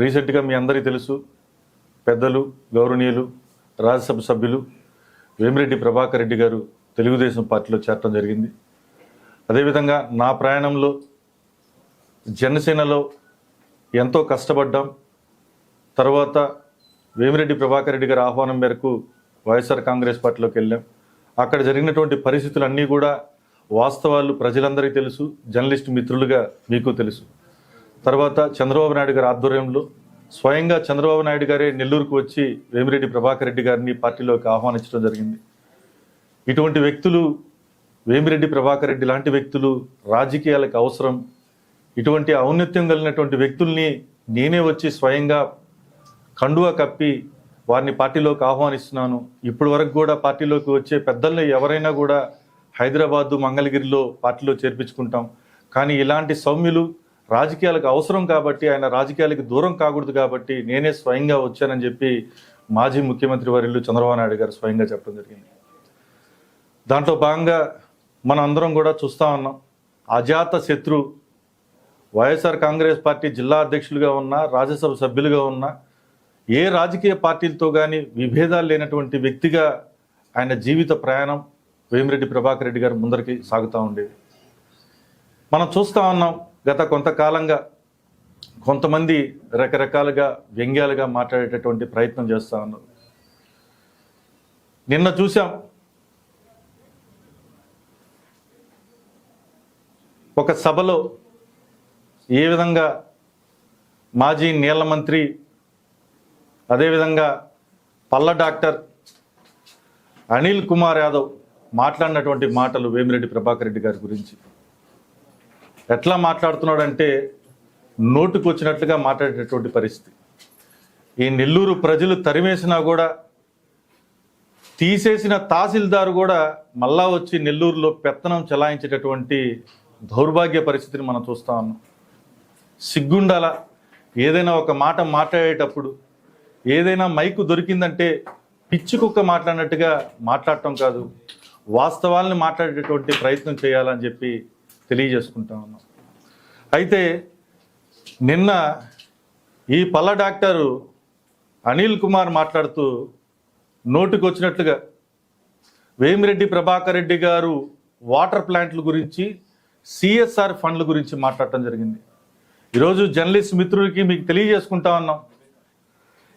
రీసెంట్గా మీ అందరికీ తెలుసు పెద్దలు గౌరవనీయులు రాజ్యసభ సభ్యులు వేమిరెడ్డి ప్రభాకర్ రెడ్డి గారు తెలుగుదేశం పార్టీలో చేరటం జరిగింది. అదేవిధంగా నా ప్రయాణంలో జనసేనలో ఎంతో కష్టపడ్డాం. తర్వాత వేమిరెడ్డి ప్రభాకర్ రెడ్డి గారి ఆహ్వానం మేరకు వైఎస్ఆర్ కాంగ్రెస్ పార్టీలోకి వెళ్ళాం. అక్కడ జరిగినటువంటి పరిస్థితులన్నీ కూడా వాస్తవాలు ప్రజలందరికీ తెలుసు జర్నలిస్ట్ మిత్రులుగా మీకు తెలుసు. తర్వాత చంద్రబాబు నాయుడు గారి ఆధ్వర్యంలో స్వయంగా చంద్రబాబు నాయుడు గారే నెల్లూరుకు వచ్చి వేమిరెడ్డి ప్రభాకర్ రెడ్డి గారిని పార్టీలోకి ఆహ్వానించడం జరిగింది. ఇటువంటి వ్యక్తులు వేమిరెడ్డి ప్రభాకర్ రెడ్డి లాంటి వ్యక్తులు రాజకీయాలకు అవసరం. ఇటువంటి ఔన్నత్యం కలిగినటువంటి వ్యక్తుల్ని నేనే వచ్చి స్వయంగా కండువా కప్పి వారిని పార్టీలోకి ఆహ్వానిస్తున్నాను. ఇప్పటి వరకు కూడా పార్టీలోకి వచ్చే పెద్దల్ని ఎవరైనా కూడా హైదరాబాదు మంగళగిరిలో పార్టీలో చేర్పించుకుంటాం. కానీ ఇలాంటి సౌమ్యులు రాజకీయాలకు అవసరం కాబట్టి ఆయన రాజకీయాలకు దూరం కాకూడదు కాబట్టి నేనే స్వయంగా వచ్చానని చెప్పి మాజీ ముఖ్యమంత్రి వర్యులు చంద్రబాబు నాయుడు గారు స్వయంగా చెప్పడం జరిగింది. దాంట్లో భాగంగా మనం అందరం కూడా చూస్తా ఉన్నాం. అజాత శత్రు వైఎస్ఆర్ కాంగ్రెస్ పార్టీ జిల్లా అధ్యక్షులుగా ఉన్న రాజ్యసభ సభ్యులుగా ఉన్న ఏ రాజకీయ పార్టీలతో కానీ విభేదాలు లేనటువంటి వ్యక్తిగా ఆయన జీవిత ప్రయాణం వేమిరెడ్డి ప్రభాకర్ రెడ్డి గారు ముందరికి సాగుతూ ఉండేది. మనం చూస్తూ ఉన్నాం గత కొంతకాలంగా కొంతమంది రకరకాలుగా వ్యంగ్యాలుగా మాట్లాడేటటువంటి ప్రయత్నం చేస్తూ ఉన్నారు. నిన్న చూసాం ఒక సభలో ఏ విధంగా మాజీ నీళ్ళ మంత్రి అదేవిధంగా పల్ల డాక్టర్ అనిల్ కుమార్ యాదవ్ మాట్లాడినటువంటి మాటలు వేమిరెడ్డి ప్రభాకర్ రెడ్డి గారి గురించి. ఎట్లా మాట్లాడుతున్నాడంటే నోటుకు వచ్చినట్లుగా మాట్లాడేటటువంటి పరిస్థితి. ఈ నెల్లూరు ప్రజలు తరిమేసినా కూడా తీసేసిన తహసీల్దారు కూడా మళ్ళా వచ్చి నెల్లూరులో పెత్తనం చెలాయించేటటువంటి దౌర్భాగ్య పరిస్థితిని మనం చూస్తా ఉన్నాం. సిగ్గుండాల? ఏదైనా ఒక మాట మాట్లాడేటప్పుడు ఏదైనా మైకు దొరికిందంటే పిచ్చి కుక్క మాట్లాడినట్టుగా మాట్లాడటం కాదు వాస్తవాలను మాట్లాడేటటువంటి ప్రయత్నం చేయాలని చెప్పి తెలియజేసుకుంటా ఉన్నాం. అయితే నిన్న ఈ పల్ల డాక్టరు అనిల్ కుమార్ మాట్లాడుతూ నోటికొచ్చినట్లుగా వేమిరెడ్డి ప్రభాకర్ రెడ్డి గారు వాటర్ ప్లాంట్ల గురించి సిఎస్ఆర్ ఫండ్ల గురించి మాట్లాడటం జరిగింది. ఈరోజు జర్నలిస్ట్ మిత్రులకి మీకు తెలియజేసుకుంటా ఉన్నాం.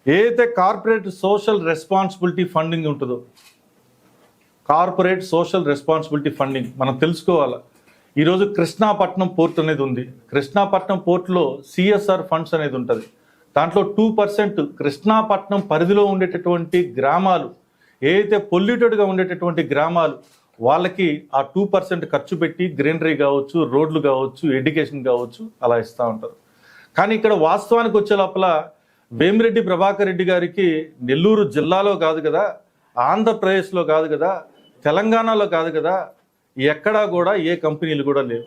ఏదైతే కార్పొరేట్ సోషల్ రెస్పాన్సిబిలిటీ ఫండింగ్ ఉంటుందో కార్పొరేట్ సోషల్ రెస్పాన్సిబిలిటీ ఫండింగ్ మనం తెలుసుకోవాలి? ఈరోజు కృష్ణాపట్నం పోర్ట్ అనేది ఉంది. కృష్ణాపట్నం పోర్ట్లో సిఎస్ఆర్ ఫండ్స్ అనేది ఉంటుంది. దాంట్లో టూ పర్సెంట్ కృష్ణాపట్నం పరిధిలో ఉండేటటువంటి గ్రామాలు ఏదైతే పొల్యూటెడ్గా ఉండేటటువంటి గ్రామాలు వాళ్ళకి ఆ టూ పర్సెంట్ ఖర్చు పెట్టి గ్రీనరీ కావచ్చు రోడ్లు కావచ్చు ఎడ్యుకేషన్ కావచ్చు అలా ఇస్తూ ఉంటారు. కానీ ఇక్కడ వాస్తవానికి వచ్చే లోపల వేమిరెడ్డి ప్రభాకర్ రెడ్డి గారికి నెల్లూరు జిల్లాలో కాదు కదా ఆంధ్రప్రదేశ్లో కాదు కదా తెలంగాణలో కాదు కదా ఎక్కడా కూడా ఏ కంపెనీలు కూడా లేవు.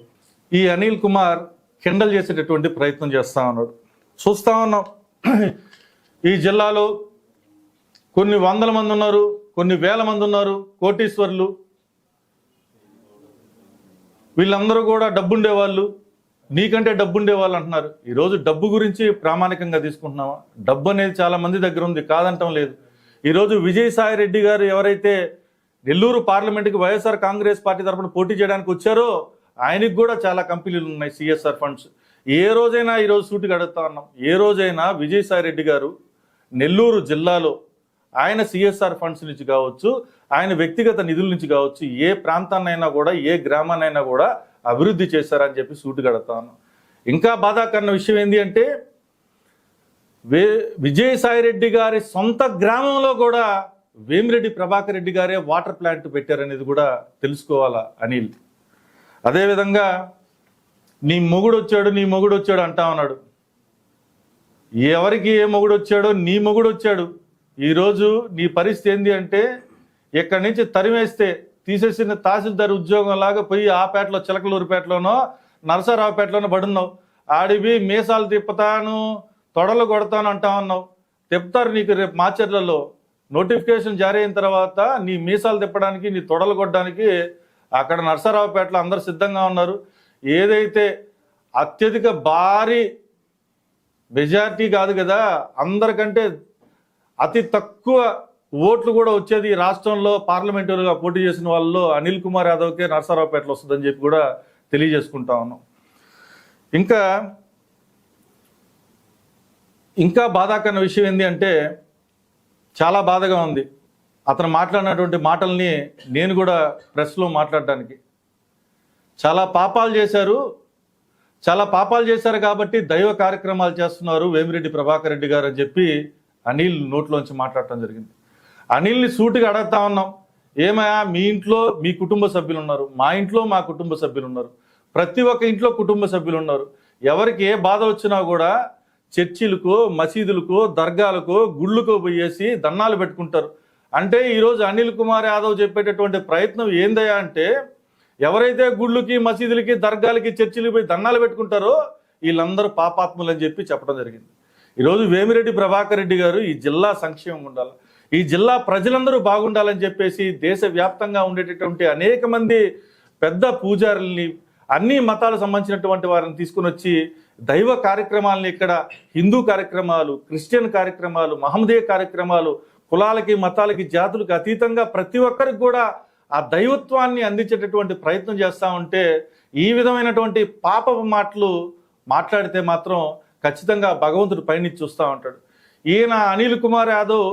ఈ అనిల్ కుమార్ కిండల్ చేసేటటువంటి ప్రయత్నం చేస్తా ఉన్నాడు. చూస్తా ఉన్నాం. ఈ జిల్లాలో కొన్ని వందల మంది ఉన్నారు కొన్ని వేల మంది ఉన్నారు కోటీశ్వర్లు. వీళ్ళందరూ కూడా డబ్బుండే వాళ్ళు. నీకంటే డబ్బుండే వాళ్ళు అంటున్నారు. ఈరోజు డబ్బు గురించి ప్రామాణికంగా తీసుకుంటున్నావా? డబ్బు అనేది చాలా మంది దగ్గర ఉంది కాదంటం లేదు. ఈరోజు విజయసాయి రెడ్డి గారు ఎవరైతే నెల్లూరు పార్లమెంట్కి వైఎస్ఆర్ కాంగ్రెస్ పార్టీ తరఫున పోటీ చేయడానికి వచ్చారో ఆయనకు కూడా చాలా కంపెనీలు ఉన్నాయి సిఎస్ఆర్ ఫండ్స్. ఏ రోజైనా ఈరోజు సూటిగా అడుగుతా ఉన్నాం. ఏ రోజైనా విజయసాయి రెడ్డి గారు నెల్లూరు జిల్లాలో ఆయన సిఎస్ఆర్ ఫండ్స్ నుంచి కావచ్చు ఆయన వ్యక్తిగత నిధుల నుంచి కావచ్చు ఏ ప్రాంతాన్నైనా కూడా ఏ గ్రామాన్నైనా కూడా అభివృద్ధి చేశారని చెప్పి సూటిగా ఉన్నాం. ఇంకా బాధాకరణ విషయం ఏంటి అంటే వే విజయసాయి రెడ్డి గారి సొంత గ్రామంలో కూడా వేమిరెడ్డి ప్రభాకర్ రెడ్డి గారే వాటర్ ప్లాంట్ పెట్టారనేది కూడా తెలుసుకోవాలా అనిల్? అదేవిధంగా నీ మొగుడు వచ్చాడు నీ మొగుడు వచ్చాడు అంటా ఉన్నాడు. ఎవరికి ఏ మొగుడు వచ్చాడో నీ మొగుడు వచ్చాడు ఈరోజు నీ పరిస్థితి ఏంది అంటే ఇక్కడి నుంచి తరిమేస్తే తీసేసిన తహసీల్దార్ ఉద్యోగం లాగా పోయి ఆ పేటలో చిలకలూరుపేటలోనో నరసరావుపేటలోనో పడున్నావు. ఆడివి మీసాలు తిప్పుతాను తొడలు కొడతాను అంటా ఉన్నావు. తిప్పుతారు నీకు రేపు మాచర్లలో. నోటిఫికేషన్ జారీ అయిన తర్వాత నీ మీసాలు తిప్పడానికి నీ తొడలు కొట్టడానికి అక్కడ నర్సరావుపేటలో అందరు సిద్ధంగా ఉన్నారు. ఏదైతే అత్యధిక భారీ మెజార్టీ కాదు కదా అందరికంటే అతి తక్కువ ఓట్లు కూడా వచ్చేది ఈ రాష్ట్రంలో పార్లమెంటరీగా పోటీ చేసిన వాళ్ళలో అనిల్ కుమార్ యాదవ్కే నర్సరావుపేటలో వస్తుందని చెప్పి కూడా తెలియజేసుకుంటా ఉన్నాం. ఇంకా ఇంకా బాధాకరణ విషయం ఏంటి అంటే చాలా బాధగా ఉంది. అతను మాట్లాడినటువంటి మాటల్ని నేను కూడా ప్రెస్లో మాట్లాడడానికి చాలా పాపాలు చేశారు. చాలా పాపాలు చేశారు కాబట్టి దైవ కార్యక్రమాలు చేస్తున్నారు వేమిరెడ్డి ప్రభాకర్ రెడ్డి గారు అని చెప్పి అనిల్ నోట్లోంచి మాట్లాడటం జరిగింది. అనిల్ని సూటిగా అడగతా ఉన్నాం. ఏమయ్యా మీ ఇంట్లో మీ కుటుంబ సభ్యులు ఉన్నారు మా ఇంట్లో మా కుటుంబ సభ్యులు ఉన్నారు ప్రతి ఒక్క ఇంట్లో కుటుంబ సభ్యులు ఉన్నారు ఎవరికి ఏ బాధ వచ్చినా కూడా చర్చిలకు మసీదులకు దర్గాలకు గుళ్ళకు పోయేసి దన్నాలు పెట్టుకుంటారు. అంటే ఈరోజు అనిల్ కుమార్ యాదవ్ చెప్పేటటువంటి ప్రయత్నం ఏందయ్యా అంటే ఎవరైతే గుళ్ళకి మసీదులకి దర్గాలకి చర్చిలకి పోయి దన్నాలు పెట్టుకుంటారో వీళ్ళందరూ పాపాత్ములు అని చెప్పి చెప్పడం జరిగింది. ఈరోజు వేమిరెడ్డి ప్రభాకర్ రెడ్డి గారు ఈ జిల్లా సంక్షేమం ఉండాలి. ఈ జిల్లా ప్రజలందరూ బాగుండాలని చెప్పేసి దేశవ్యాప్తంగా ఉండేటటువంటి అనేక మంది పెద్ద పూజారుల్ని అన్ని మతాలకు సంబంధించినటువంటి వారిని తీసుకుని వచ్చి దైవ కార్యక్రమాలను ఇక్కడ హిందూ కార్యక్రమాలు క్రిస్టియన్ కార్యక్రమాలు మహమ్మదీయ కార్యక్రమాలు కులాలకి మతాలకి జాతులకు అతీతంగా ప్రతి ఒక్కరికి కూడా ఆ దైవత్వాన్ని అందించేటటువంటి ప్రయత్నం చేస్తూ ఉంటే ఈ విధమైనటువంటి పాపపు మాటలు మాట్లాడితే మాత్రం ఖచ్చితంగా భగవంతుడు పైన చూస్తూ ఉంటాడు. ఈయన అనిల్ కుమార్ యాదవ్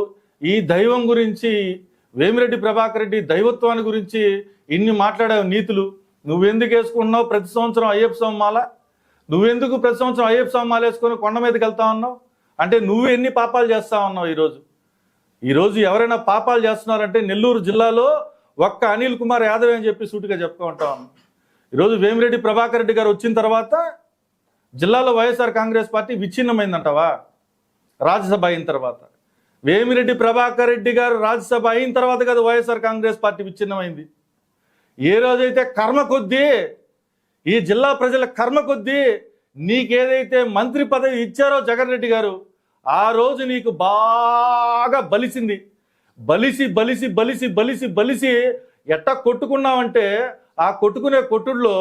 ఈ దైవం గురించి వేమిరెడ్డి ప్రభాకర్ రెడ్డి దైవత్వాన్ని గురించి ఇన్ని మాట్లాడావు నీతులు. నువ్వెందుకు వేసుకుంటున్నావు? ప్రతి సంవత్సరం అయ్యప్ప స్వామి మాల నువ్వెందుకు ప్రతి సంవత్సరం అయ్యప్ప స్వామి మాల వేసుకొని కొండ మీదకి వెళ్తా ఉన్నావు? అంటే నువ్వు ఎన్ని పాపాలు చేస్తా ఉన్నావు ఈరోజు? ఈరోజు ఎవరైనా పాపాలు చేస్తున్నారంటే నెల్లూరు జిల్లాలో ఒక్క అనిల్ కుమార్ యాదవ్ అని చెప్పి సూటిగా చెప్పుకుంటా ఉన్నాం. ఈరోజు వేమిరెడ్డి ప్రభాకర్ రెడ్డి గారు వచ్చిన తర్వాత జిల్లాలో వైఎస్ఆర్ కాంగ్రెస్ పార్టీ విచ్ఛిన్నమైందంటవా? రాజ్యసభ అయిన తర్వాత. వేమిరెడ్డి ప్రభాకర్ రెడ్డి గారు రాజ్యసభ అయిన తర్వాత కదా వైఎస్ఆర్ కాంగ్రెస్ పార్టీ విచ్ఛిన్నమైంది. ఏ రోజైతే కర్మ కొద్దీ ఈ జిల్లా ప్రజల కర్మ కొద్దీ నీకేదైతే మంత్రి పదవి ఇచ్చారో జగన్ రెడ్డి గారు ఆ రోజు నీకు బాగా బలిసింది. బలిసి బలిసి బలిసి బలిసి బలిసి ఎట్టా కొట్టుకున్నావంటే ఆ కొట్టుకునే కొట్టుడులో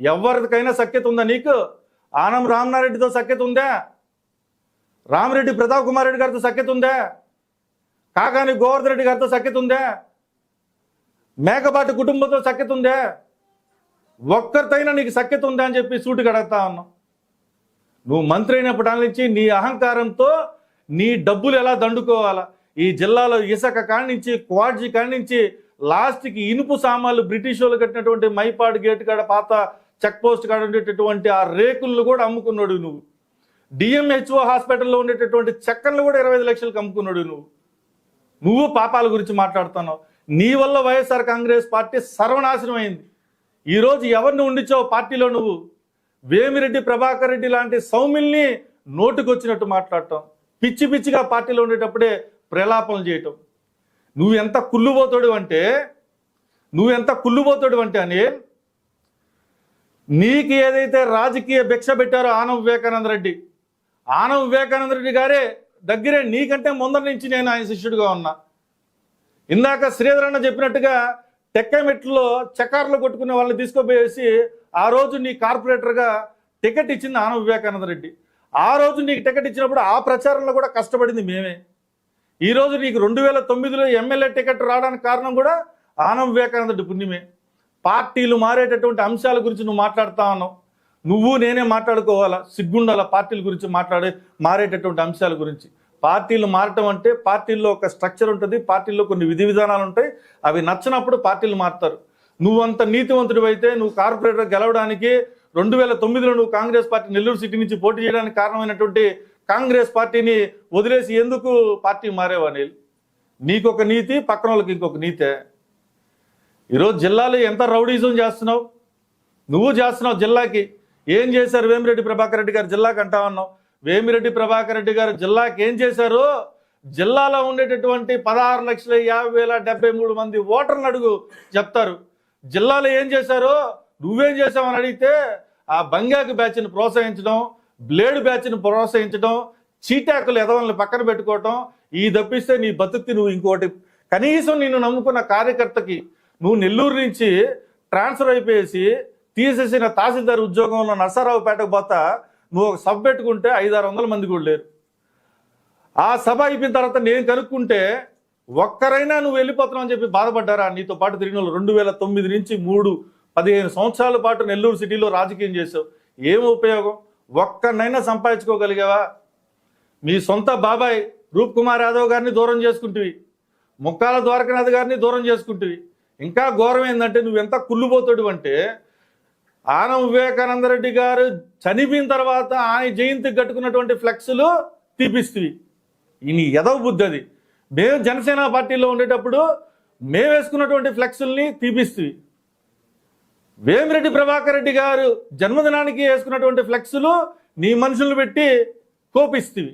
ఎవరికైనా సఖ్యత ఉందా నీకు? ఆనం రామనారెడ్డితో సఖ్యత ఉందా? రామరెడ్డి ప్రతాప్ కుమార్ రెడ్డి గారితో సఖ్యత ఉందా? కాకాని గోవర్ధన్ రెడ్డి గారితో సఖ్యత ఉందా? మేకపాటి కుటుంబంతో సఖ్యత ఉందా? ఒక్కరితైనా నీకు సఖ్యత ఉందా అని చెప్పి సూటు అడుగుతా ఉన్నావు నువ్వు మంత్రి అయినప్పటి నుంచి నీ అహంకారంతో నీ డబ్బులు ఎలా దండుకోవాలా? ఈ జిల్లాలో ఇసక కాడి నుంచి క్వాడ్జీ కాడి నుంచి లాస్ట్కి ఇనుపు సామాన్లు బ్రిటిష్ వాళ్ళు కట్టినటువంటి మైపాడు గేట్ కాడ పాత చెక్ పోస్ట్ కాడ ఉండేటటువంటి ఆ రేకులను కూడా అమ్ముకున్నాడు నువ్వు. డిఎంహెచ్ఓ హాస్పిటల్లో ఉండేటటువంటి చెక్కలను కూడా ఇరవై ఐదు లక్షలకు అమ్ముకున్నాడు నువ్వు. నువ్వు పాపాల గురించి మాట్లాడుతున్నావు. నీ వల్ల వైఎస్ఆర్ కాంగ్రెస్ పార్టీ సర్వనాశనం అయింది. ఈరోజు ఎవరిని ఉండిచావు పార్టీలో నువ్వు? వేమిరెడ్డి ప్రభాకర్ రెడ్డి లాంటి సౌమిల్ని నోటుకొచ్చినట్టు మాట్లాడటం. పిచ్చి పిచ్చిగా పార్టీలో ఉండేటప్పుడే ప్రలాపనలు చేయటం. నువ్వు ఎంత కుళ్ళుపోతాడు అంటే నువ్వు ఎంత కుళ్ళుపోతాడు అంటే అని నీకు ఏదైతే రాజకీయ భిక్ష పెట్టారో ఆనం వివేకానంద రెడ్డి ఆనం వివేకానంద రెడ్డి గారే దగ్గరే నీకంటే ముందర నుంచి నేను ఆయన శిష్యుడిగా ఉన్నా. ఇందాక శ్రీధరన్న చెప్పినట్టుగా టెక్కమెట్లో చకార్లు కొట్టుకునే వాళ్ళని తీసుకుపోయేసి ఆ రోజు నీ కార్పొరేటర్గా టికెట్ ఇచ్చింది ఆనవ వివేకానంద రెడ్డి. ఆ రోజు నీకు టికెట్ ఇచ్చినప్పుడు ఆ ప్రచారంలో కూడా కష్టపడింది మేమే. ఈ రోజు నీకు రెండు వేల తొమ్మిదిలో ఎమ్మెల్యే టికెట్ రావడానికి కారణం కూడా ఆనం వివేకానంద రెడ్డి పుణ్యమే. పార్టీలు మారేటటువంటి అంశాల గురించి నువ్వు మాట్లాడుతా ఉన్నావు. నువ్వు నేనే మాట్లాడుకోవాలా? సిగ్గుండాల పార్టీల గురించి మాట్లాడే మారేటటువంటి అంశాల గురించి? పార్టీలు మారటం అంటే పార్టీల్లో ఒక స్ట్రక్చర్ ఉంటుంది పార్టీల్లో కొన్ని విధి విధానాలు ఉంటాయి. అవి నచ్చినప్పుడు పార్టీలు మారుతారు. నువ్వు అంత నీతివంతుడు అయితే నువ్వు కార్పొరేటర్ గెలవడానికి రెండు వేల తొమ్మిదిలో నువ్వు కాంగ్రెస్ పార్టీ నెల్లూరు సిటీ నుంచి పోటీ చేయడానికి కారణమైనటువంటి కాంగ్రెస్ పార్టీని వదిలేసి ఎందుకు పార్టీ మారేవా నీకొక నీతి పక్కన వాళ్ళకి ఇంకొక నీతే. ఈరోజు జిల్లాలో ఎంత రౌడీజం చేస్తున్నావు? నువ్వు చేస్తున్నావు జిల్లాకి. ఏం చేశారు వేమిరెడ్డి ప్రభాకర్ రెడ్డి గారు జిల్లాకి అంటా ఉన్నావు వేమిరెడ్డి ప్రభాకర్ రెడ్డి గారు జిల్లాకి ఏం చేశారు? జిల్లాలో ఉండేటటువంటి పదహారు లక్షల యాభై వేల డెబ్బై మూడు మంది ఓటర్లు అడుగు చెప్తారు. జిల్లాలో ఏం చేశారు? నువ్వేం చేసావని అడిగితే ఆ బంగాకు బ్యాచ్ని ప్రోత్సహించడం బ్లేడ్ బ్యాచ్ని ప్రోత్సహించడం చీటాకులు ఎదవల్ని పక్కన పెట్టుకోవటం ఈ తప్పిస్తే నీ బతుక్తి నువ్వు ఇంకోటి. కనీసం నిన్ను నమ్ముకున్న కార్యకర్తకి నువ్వు నెల్లూరు నుంచి ట్రాన్స్ఫర్ అయిపోయేసి తీసేసిన తహసీల్దార్ ఉద్యోగంలో నర్సారావుపేటకు పోతా నువ్వు ఒక సభ పెట్టుకుంటే ఐదారు వందల మంది కూడా లేరు. ఆ సభ అయిపోయిన తర్వాత నేను కనుక్కుంటే ఒక్కరైనా నువ్వు వెళ్ళిపోతున్నావు అని చెప్పి బాధపడ్డారా? నీతో పాటు తిరిగిన వాళ్ళు రెండు వేల తొమ్మిది నుంచి మూడు పదిహేను సంవత్సరాల పాటు నెల్లూరు సిటీలో రాజకీయం చేసావు ఏం ఉపయోగం? ఒక్కరినైనా సంపాదించుకోగలిగావా? మీ సొంత బాబాయ్ రూప్ కుమార్ యాదవ్ గారిని దూరం చేసుకుంటువి. ముక్కాల ద్వారకనాథ్ గారిని దూరం చేసుకుంటువి. ఇంకా ఘోరం ఏంటంటే నువ్వు ఎంత కుళ్ళుపోతాడు అంటే ఆనం వివేకానంద రెడ్డి గారు చనిపోయిన తర్వాత ఆయన జయంతికి కట్టుకున్నటువంటి ఫ్లెక్స్లు తీపిస్తుంది ఈయన ఎదవ బుద్ధి అది. మేము జనసేన పార్టీలో ఉండేటప్పుడు మేము వేసుకున్నటువంటి ఫ్లెక్సుల్ని తీపిస్తుంది వేమిరెడ్డి ప్రభాకర్ రెడ్డి గారు జన్మదినానికి వేసుకున్నటువంటి ఫ్లెక్సులు నీ మనుషులు పెట్టి కోపిస్తుంది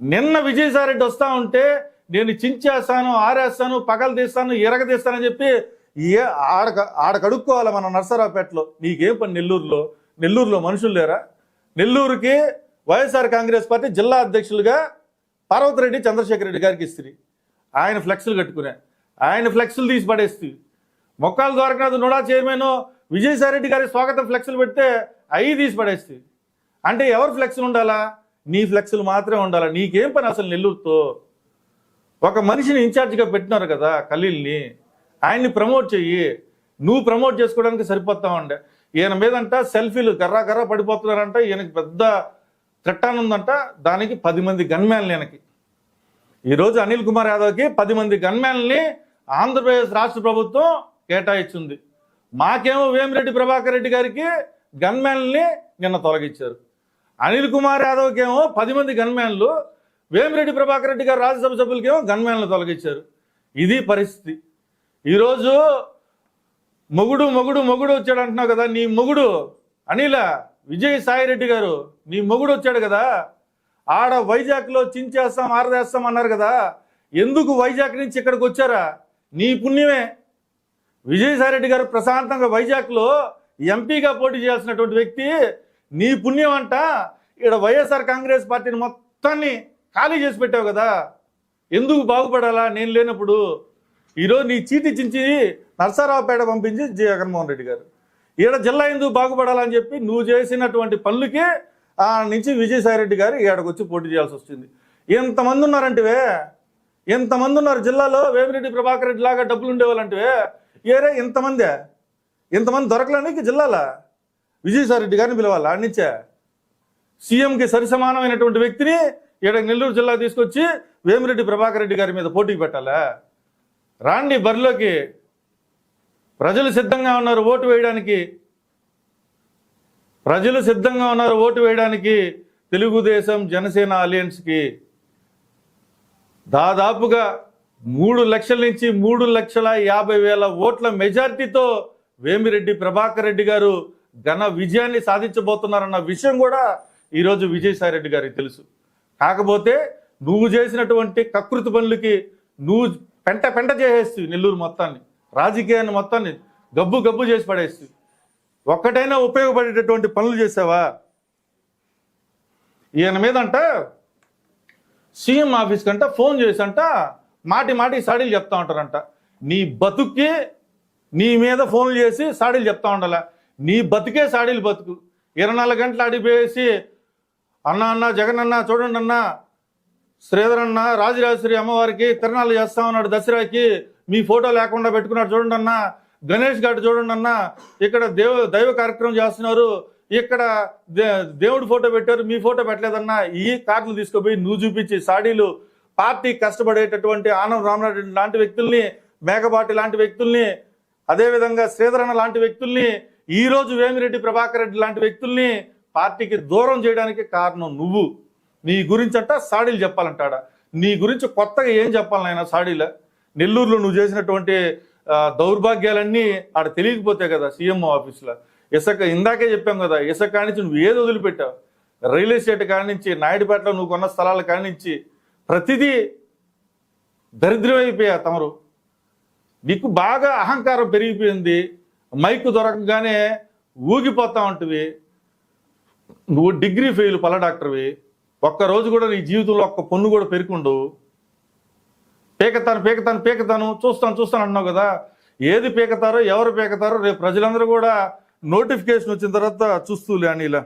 నిన్న విజయసాయిరెడ్డి వస్తా ఉంటే నేను చించేస్తాను ఆరేస్తాను పగలు తీస్తాను ఎరగ తీస్తానని చెప్పి ఏ ఆడ ఆడ కడుక్కోవాలి మన నర్సరావుపేటలో? నీకేం పని నెల్లూరులో? నెల్లూరులో మనుషులు లేరా? నెల్లూరుకి వైఎస్ఆర్ కాంగ్రెస్ పార్టీ జిల్లా అధ్యక్షులుగా పార్వతిరెడ్డి చంద్రశేఖర్ రెడ్డి గారికి ఇస్తుంది ఆయన ఫ్లెక్స్లు కట్టుకునే. ఆయన ఫ్లెక్స్లు తీసి పడేస్తుంది మొక్కాల ద్వారకనాథ్ నుడా చైర్మన్ విజయసాయిరెడ్డి గారి స్వాగతం ఫ్లెక్స్లు పెడితే అవి తీసి పడేస్తుంది అంటే ఎవరు ఫ్లెక్స్లు ఉండాలా? నీ ఫ్లెక్స్లు మాత్రమే ఉండాలా? నీకేం పని అసలు నెల్లూరుతో? ఒక మనిషిని ఇన్ఛార్జిగా పెట్టినారు కదా ఖలీల్ని ఆయన్ని ప్రమోట్ చెయ్యి. నువ్వు ప్రమోట్ చేసుకోవడానికి సరిపోతావండి ఈయన మీదంట సెల్ఫీలు కర్రా కర్రా పడిపోతున్నారంట. ఈయనకి పెద్ద థ్రెట్ ఉందంట దానికి పది మంది గన్మ్యాన్లు ఈయనకి. ఈరోజు అనిల్ కుమార్ యాదవ్కి పది మంది గన్మ్యాన్ని ఆంధ్రప్రదేశ్ రాష్ట్ర ప్రభుత్వం కేటాయించింది మాకేమో వేమిరెడ్డి ప్రభాకర్ రెడ్డి గారికి గన్మ్యాన్ని నిన్న తొలగించారు. అనిల్ కుమార్ యాదవ్కి ఏమో పది మంది గన్మ్యాన్లు వేమిరెడ్డి ప్రభాకర్ రెడ్డి గారు రాజ్యసభ సభ్యులకేమో గన్మ్యాన్లు తొలగించారు. ఇది పరిస్థితి. ఈరోజు మొగుడు మొగుడు మొగుడు వచ్చాడు అంటున్నావు కదా నీ మొగుడు అనిల విజయ్ సాయిరెడ్డి గారు నీ మొగుడు వచ్చాడు కదా ఆడ వైజాగ్లో చించేస్తాం ఆరదేస్తాం అన్నారు కదా ఎందుకు వైజాగ్ నుంచి ఇక్కడికి వచ్చారా? నీ పుణ్యమే. విజయసాయిరెడ్డి గారు ప్రశాంతంగా వైజాగ్లో ఎంపీగా పోటీ చేయాల్సినటువంటి వ్యక్తి నీ పుణ్యం అంట ఇక్కడ వైఎస్ఆర్ కాంగ్రెస్ పార్టీని మొత్తాన్ని ఖాళీ చేసి పెట్టావు కదా ఎందుకు బాగుపడాలా? నేను లేనప్పుడు ఈరోజు నీ చీటి చించి నర్సారావుపేట పంపించి జగన్మోహన్ రెడ్డి గారు. ఈడ జిల్లా ఎందుకు బాగుపడాలని చెప్పి నువ్వు చేసినటువంటి పనులకి ఆ నుంచి విజయసాయిరెడ్డి గారు ఈడకు వచ్చి పోటీ చేయాల్సి వస్తుంది ఎంతమంది ఉన్నారంటే ఎంతమంది ఉన్నారు జిల్లాలో? వేమిరెడ్డి ప్రభాకర్ రెడ్డి లాగా డబ్బులు ఉండేవాళ్ళంటే ఏరే ఇంతమందే? ఇంతమంది దొరకలేనికి జిల్లాలా? విజయసాయిరెడ్డి గారిని పిలవాలి? ఆడి సీఎంకి సరిసమానమైనటువంటి వ్యక్తిని ఈడ నెల్లూరు జిల్లా తీసుకొచ్చి వేమిరెడ్డి ప్రభాకర్ రెడ్డి గారి మీద పోటీకి పెట్టాలా? రాండి బరిలోకి. ప్రజలు సిద్ధంగా ఉన్నారు ఓటు వేయడానికి. ప్రజలు సిద్ధంగా ఉన్నారు ఓటు వేయడానికి. తెలుగుదేశం జనసేన అలయన్స్కి దాదాపుగా మూడు లక్షల నుంచి మూడు లక్షల యాభై వేల ఓట్ల మెజార్టీతో వేమిరెడ్డి ప్రభాకర్ రెడ్డి గారు ఘన విజయాన్ని సాధించబోతున్నారన్న విషయం కూడా ఈరోజు విజయసాయిరెడ్డి గారికి తెలుసు. కాకపోతే నువ్వు చేసినటువంటి కకృతి పనులకి నువ్వు పెంట పెంట చేసేస్తుంది నెల్లూరు మొత్తాన్ని. రాజకీయాన్ని మొత్తాన్ని గబ్బు గబ్బు చేసి పడేస్తుంది. ఒక్కటైనా ఉపయోగపడేటటువంటి పనులు చేసావా? ఈయన మీదంట సీఎం ఆఫీస్ కంట ఫోన్ చేసంట మాటి మాటి సాడీలు చెప్తా ఉంటారంట. నీ బతుక్కి నీ మీద ఫోన్లు చేసి సాడీలు చెప్తా ఉండాల? నీ బతుకే సాడీలు బతుకు. ఇరవై నాలుగు గంటలు అడిపేసి అన్న అన్న జగన్ అన్న చూడండి అన్న శ్రీధర్ అన్న రాజరాజేశ్వరి అమ్మవారికి తిరణాలు చేస్తా ఉన్నాడు దసరాకి. మీ ఫోటో లేకుండా పెట్టుకున్నాడు చూడండి అన్న. గణేష్ గారు చూడండి అన్న. ఇక్కడ దేవ దైవ కార్యక్రమం చేస్తున్నారు. ఇక్కడ దే- ఫోటో పెట్టారు మీ ఫోటో పెట్టలేదన్నా ఈ కార్డులు తీసుకుపోయి నువ్వు చూపించి సాడీలు. పార్టీ కష్టపడేటటువంటి ఆనం రామనాథ్ లాంటి వ్యక్తుల్ని మేకపాటి లాంటి వ్యక్తుల్ని అదేవిధంగా శ్రీధరణ లాంటి వ్యక్తుల్ని ఈ రోజు వేమిరెడ్డి ప్రభాకర్ రెడ్డి లాంటి వ్యక్తుల్ని పార్టీకి దూరం చేయడానికి కారణం నువ్వు. నీ గురించి అంట సాడీలు చెప్పాలంటాడా? నీ గురించి కొత్తగా ఏం చెప్పాలి నాయన సాడీల? నెల్లూరులో నువ్వు చేసినటువంటి దౌర్భాగ్యాలన్నీ ఆడ తెలియకపోతే కదా సీఎంఓ ఆఫీస్లో. ఇసక ఇందాకే చెప్పాం కదా ఇసక కానించి నువ్వు ఏది వదిలిపెట్టావు? రియల్ ఎస్టేట్ కానించి నాయుడుపేటలో నువ్వు కొన్న స్థలాల కానించి ప్రతిదీ దరిద్రమైపోయా తమరు? నీకు బాగా అహంకారం పెరిగిపోయింది మైకు దొరకగానే ఊగిపోతా ఉంటివి. నువ్వు డిగ్రీ ఫెయిల్ పల్ల డాక్టర్వి. ఒక్క రోజు కూడా నీ జీవితంలో ఒక్క పొన్ను కూడా పెరుకుండు. పీకతాను పీకతాను పీకతాను చూస్తాను చూస్తాను అన్నావు కదా. ఏది పీకతారో ఎవరు పీకతారో రేపు ప్రజలందరూ కూడా నోటిఫికేషన్ వచ్చిన తర్వాత చూస్తూలే అని ఇలా